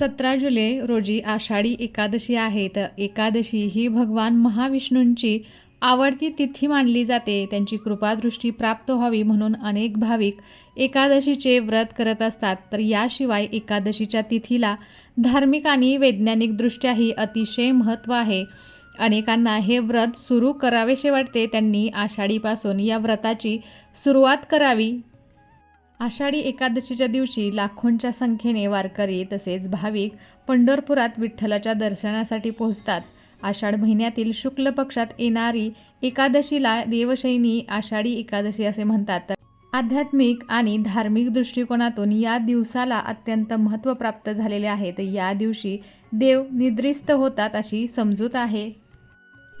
सतरा जुलै रोजी आषाढी एकादशी आहे. तर एकादशी ही भगवान महाविष्णूंची आवडती तिथी मानली जाते. त्यांची कृपादृष्टी प्राप्त व्हावी म्हणून अनेक भाविक एकादशीचे व्रत करत असतात. तर याशिवाय एकादशीच्या तिथीला धार्मिक आणि वैज्ञानिकदृष्ट्याही अतिशय महत्त्व आहे. अनेकांना हे व्रत सुरू करावेसे वाटते. त्यांनी आषाढीपासून या व्रताची सुरुवात करावी. आषाढी एकादशीच्या दिवशी लाखोंच्या संख्येने वारकरी तसेच भाविक पंढरपुरात विठ्ठलाच्या दर्शनासाठी पोहोचतात. आषाढ महिन्यातील शुक्ल पक्षात येणारी एकादशीला देवशैनी आषाढी एकादशी असे म्हणतात. आध्यात्मिक आणि धार्मिक दृष्टिकोनातून या दिवसाला अत्यंत महत्त्व प्राप्त झालेले आहेत. या दिवशी देव निद्रिस्त होतात अशी समजूत आहे.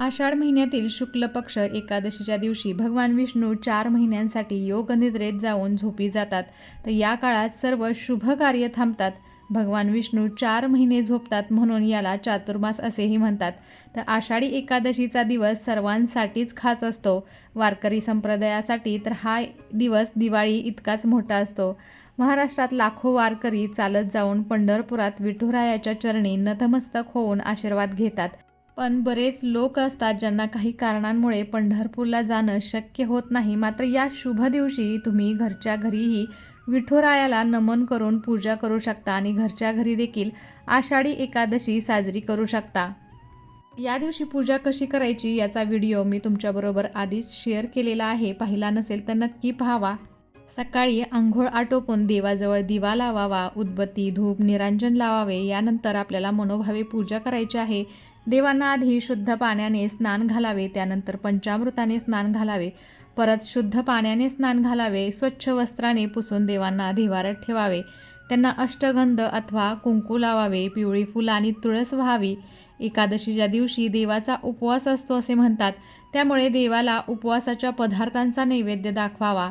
आषाढ महिन्यातील शुक्ल पक्ष एकादशीच्या दिवशी भगवान विष्णू चार महिन्यांसाठी योगनिद्रेत जाऊन झोपी जातात. तर या काळात सर्व शुभ कार्य थांबतात. भगवान विष्णू चार महिने झोपतात म्हणून याला चातुर्मास असेही म्हणतात. तर आषाढी एकादशीचा दिवस सर्वांसाठीच खास असतो. वारकरी संप्रदायासाठी तर हा दिवस दिवाळी इतकाच मोठा असतो. महाराष्ट्रात लाखो वारकरी चालत जाऊन पंढरपुरात विठुरायाच्या चरणी नतमस्तक होऊन आशीर्वाद घेतात. पण बरेच लोक असतात ज्यांना काही कारणांमुळे पंढरपूरला जाणं शक्य होत नाही. मात्र या शुभ दिवशी तुम्ही घरच्या घरीही विठुरायाला नमन करून पूजा करू शकता आणि घरच्या घरी देखील आषाढी एकादशी साजरी करू शकता. या दिवशी पूजा कशी करायची याचा व्हिडिओ मी तुमच्याबरोबर आधीच शेअर केलेला आहे. पाहिला नसेल तर नक्की पाहावा. सकाळी आंघोळ आटोपून देवाजवळ दिवा लावावा उदबत्ती धूप निरांजन लावावे यानंतर आपल्याला मनोभावे पूजा करायची आहे. देवांना आधी शुद्ध पाण्याने स्नान घालावे त्यानंतर पंचामृताने स्नान घालावे. परत शुद्ध पाण्याने स्नान घालावे स्वच्छ वस्त्राने पुसून देवांना देवारात ठेवावे. त्यांना अष्टगंध अथवा कुंकू लावावे पिवळी फुलं आणि तुळस व्हावी. एकादशीच्या दिवशी देवाचा उपवास असतो असे म्हणतात. त्यामुळे देवाला उपवासाच्या पदार्थांचा नैवेद्य दाखवावा.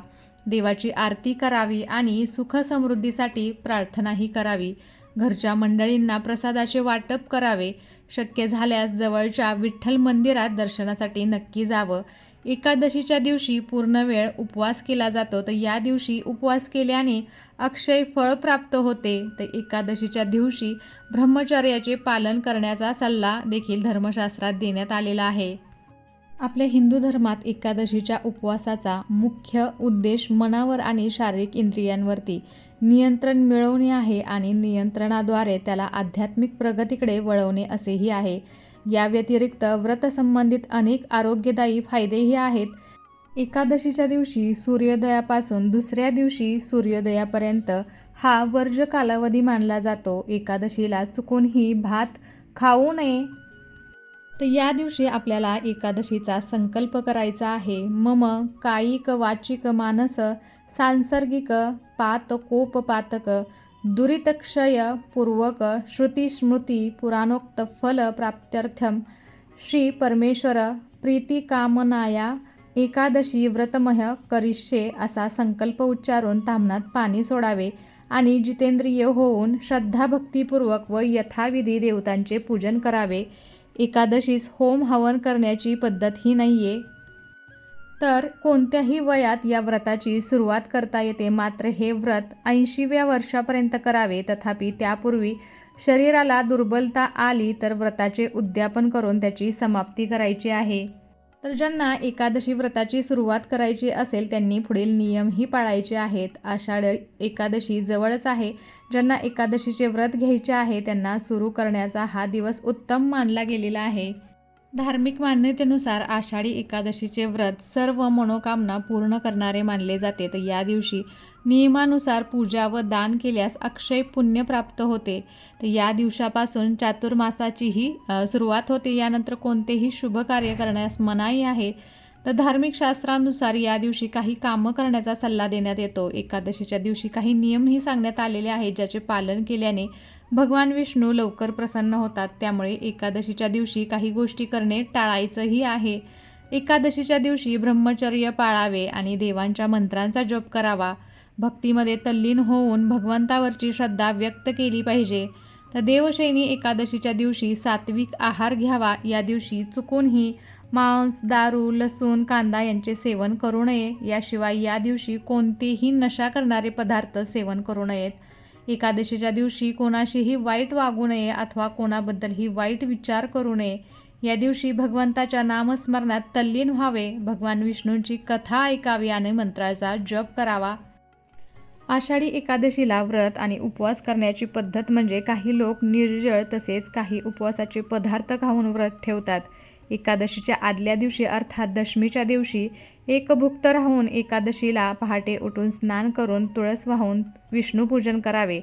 देवाची आरती करावी आणि सुख समृद्धीसाठी प्रार्थनाही करावी. घरच्या मंडळींना प्रसादाचे वाटप करावे. शक्य झाल्यास जवळच्या विठ्ठल मंदिरात दर्शनासाठी नक्की जावं. एकादशीच्या दिवशी पूर्ण वेळ उपवास केला जातो. तर या दिवशी उपवास केल्याने अक्षय फळ प्राप्त होते. तर एकादशीच्या दिवशी ब्रह्मचर्याचे पालन करण्याचा सल्ला देखील धर्मशास्त्रात देण्यात आलेला आहे. आपल्या हिंदू धर्मात एकादशीच्या उपवासाचा मुख्य उद्देश मनावर आणि शारीरिक इंद्रियांवरती नियंत्रण मिळवणे आहे आणि नियंत्रणाद्वारे त्याला आध्यात्मिक प्रगतीकडे वळवणे असेही आहे. या व्यतिरिक्त व्रतसंबंधित अनेक आरोग्यदायी फायदेही आहेत. एकादशीच्या दिवशी सूर्योदयापासून दुसऱ्या दिवशी सूर्योदयापर्यंत हा वर्ज कालावधी मानला जातो. एकादशीला चुकूनही भात खाऊ नये तर या दिवशी आपल्याला एकादशीचा संकल्प करायचा आहे. मम कायिक वाचिक मानस सांसर्गिक पातकोपपातक दुरितक्षय पूर्वक श्रुतीस्मृती पुराणोक्त फल प्राप्त्यर्थम श्री परमेश्वर प्रीतिकामनाया एकादशी व्रतमह करिष्ये असा संकल्प उच्चारून तामणात पाणी सोडावे आणि जितेंद्रिय होऊन श्रद्धाभक्तीपूर्वक व यथाविधी देवतांचे पूजन करावे. एकादशीस होम हवन करण्याची पद्धत ही नाही आहे तर कोणत्याही वयात या व्रताची सुरुवात करता येते मात्र हे व्रत ऐंशीव्या वर्षापर्यंत करावे. तथापि त्यापूर्वी शरीराला दुर्बलता आली तर व्रताचे उद्यापन करून त्याची समाप्ती करायची आहे. तर ज्यांना एकादशी व्रताची सुरुवात करायची असेल त्यांनी पुढील नियमही पाळायचे आहेत. आषाढ एकादशी जवळच आहे. ज्यांना एकादशीचे व्रत घ्यायचे आहे त्यांना सुरू करण्याचा हा दिवस उत्तम मानला गेलेला आहे. धार्मिक मान्यतेनुसार आषाढी एकादशीचे व्रत सर्व मनोकामना पूर्ण करणारे मानले जाते. तर या दिवशी नियमानुसार पूजा व दान केल्यास अक्षय पुण्य प्राप्त होते. तर या दिवसापासून चातुर्मासाचीही सुरुवात होते. यानंतर कोणतेही शुभ कार्य करण्यास मनाई आहे. तर धार्मिक शास्त्रानुसार या दिवशी काही कामं करण्याचा सल्ला देण्यात येतो. एकादशीच्या दिवशी काही नियमही सांगण्यात आलेले आहेत ज्याचे पालन केल्याने भगवान विष्णू लवकर प्रसन्न होतात. त्यामुळे एकादशीच्या दिवशी काही गोष्टी करणे टाळायचंही आहे. एकादशीच्या दिवशी ब्रह्मचर्य पाळावे आणि देवांच्या मंत्रांचा जप करावा. भक्तीमध्ये तल्लीन होऊन भगवंतावरची श्रद्धा व्यक्त केली पाहिजे. तर देवशैनी एकादशीच्या दिवशी सात्विक आहार घ्यावा. या दिवशी चुकूनही मांस दारू लसूण कांदा यांचे सेवन करू नये. याशिवाय या दिवशी कोणतेही नशा करणारे पदार्थ सेवन करू नयेत. एकादशीच्या दिवशी कोणाशीही वाईट वागू नये अथवा कोणाबद्दलही वाईट विचार करू नये. या दिवशी भगवंताच्या नामस्मरणात तल्लीन व्हावे. भगवान विष्णूंची कथा ऐकावी आणि मंत्राचा जप करावा. आषाढी एकादशीला व्रत आणि उपवास करण्याची पद्धत म्हणजे काही लोक निर्जळ तसेच काही उपवासाचे पदार्थ खाऊन व्रत ठेवतात. एकादशीच्या आदल्या दिवशी अर्थात दशमीच्या दिवशी एकभुक्त राहून एकादशीला पहाटे उठून स्नान करून तुळस वाहून विष्णूपूजन करावे.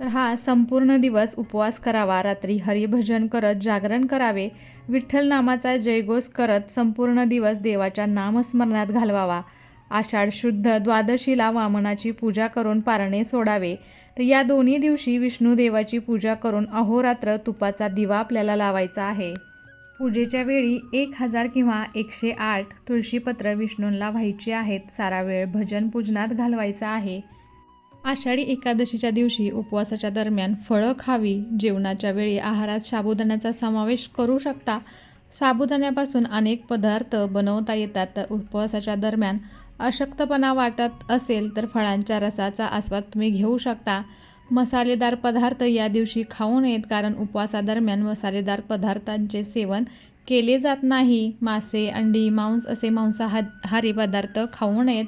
तर हा संपूर्ण दिवस उपवास करावा. रात्री हरिभजन करत जागरण करावे. विठ्ठल नामाचा जयघोष करत संपूर्ण दिवस देवाच्या नामस्मरणात घालवावा. आषाढ शुद्ध द्वादशीला वामनाची पूजा करून पारणे सोडावे. तर या दोन्ही दिवशी विष्णू देवाची पूजा करून अहोरात्र तुपाचा दिवा आपल्याला लावायचा आहे. पूजेच्या वेळी एक हजार किंवा एकशे आठ तुळशीपत्र विष्णूंला व्हायची आहेत. सारा वेळ भजन पूजनात घालवायचा आहे. आषाढी एकादशीच्या दिवशी उपवासाच्या दरम्यान फळं खावी जेवणाच्या वेळी आहारात साबुदाण्याचा समावेश करू शकता. साबुदाण्यापासून अनेक पदार्थ बनवता येतात. तर उपवासाच्या दरम्यान अशक्तपणा वाटत असेल तर फळांच्या रसाचा आस्वाद तुम्ही घेऊ शकता. मसालेदार पदार्थ या दिवशी खाऊ नयेत कारण उपवासादरम्यान मसालेदार पदार्थांचे सेवन केले जात नाही. मासे अंडी मांस असे मांसाहारी पदार्थ खाऊ नयेत.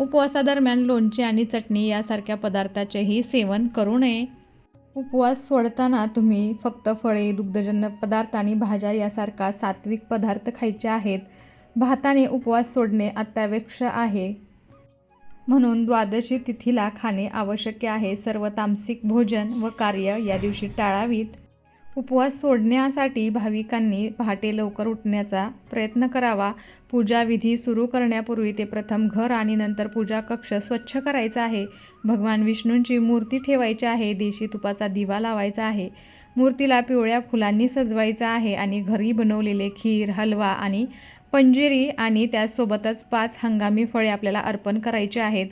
उपवासादरम्यान लोणचे आणि चटणी यासारख्या पदार्थाचेही सेवन करू नये. उपवास सोडताना तुम्ही फक्त फळे दुग्धजन्य पदार्थ आणि भाज्या यासारखा सात्विक पदार्थ खायचे आहेत. भाताने उपवास सोडणे अत्यावश्यक आहे. म्हणून द्वादशी तिथीला खाणे आवश्यक आहे. सर्व तामसिक भोजन व कार्य या दिवशी टाळावीत. उपवास सोडण्यासाठी भाविकांनी पहाटे लवकर उठण्याचा प्रयत्न करावा. पूजाविधी सुरू करण्यापूर्वी ते प्रथम घर आणि नंतर पूजा कक्ष स्वच्छ करायचा आहे. भगवान विष्णूंची मूर्ती ठेवायची आहे. देशी तुपाचा दिवा लावायचा आहे. मूर्तीला पिवळ्या फुलांनी सजवायचं आहे आणि घरी बनवलेले खीर हलवा आणि पंजिरी आणि त्यासोबतच पाच हंगामी फळे आपल्याला अर्पण करायची आहेत.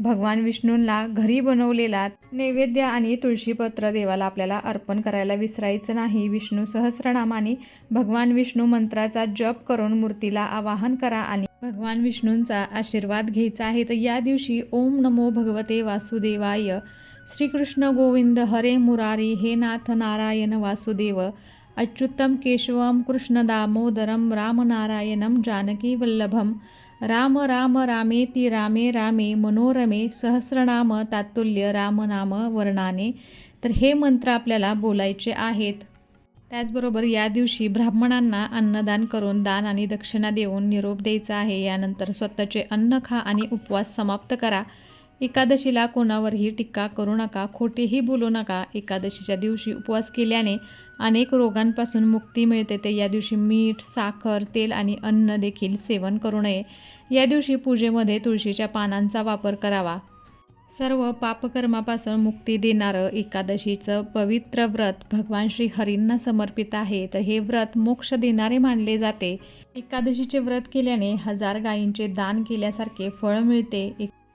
भगवान विष्णूंना घरी बनवलेला नैवेद्य आणि तुळशीपत्र देवाला आपल्याला अर्पण करायला विसरायचं नाही. विष्णू सहस्रनामाने भगवान विष्णू मंत्राचा जप करून मूर्तीला आवाहन करा आणि भगवान विष्णूंचा आशीर्वाद घ्यायचा आहे. तर या दिवशी ओम नमो भगवते वासुदेवाय. श्रीकृष्ण गोविंद हरे मुरारी. हे नाथ नारायण वासुदेव. अच्युतम केशवं कृष्णदामोदरं रामनारायणं रामनारायणम जानकी राम राम रामेति रामे रामे मनोरमे सहस्रनाम तात्तुल्य रामनाम वर्णाने। तर हे मंत्र आपल्याला बोलायचे आहेत। त्याचबरोबर या दिवशी ब्राह्मणांना अन्नदान करून दान आणि दक्षिणा देऊन निरोप द्यायचा आहे. यानंतर स्वतःचे अन्न खा आणि उपवास समाप्त करा. एकादशीला कोणावरही टीका करू नका खोटेही बोलू नका. एकादशीच्या दिवशी उपवास केल्याने अनेक रोगांपासून मुक्ती मिळते. ते या दिवशी मीठ साखर तेल आणि अन्न देखील सेवन करू नये. या दिवशी पूजेमध्ये तुळशीच्या पानांचा वापर करावा. सर्व पापकर्मापासून मुक्ती देणारं एकादशीचं पवित्र व्रत भगवान श्री हरींना समर्पित आहे. तर हे व्रत मोक्ष देणारे मानले जाते. एकादशीचे व्रत केल्याने हजार गायींचे दान केल्यासारखे फळ मिळते. एक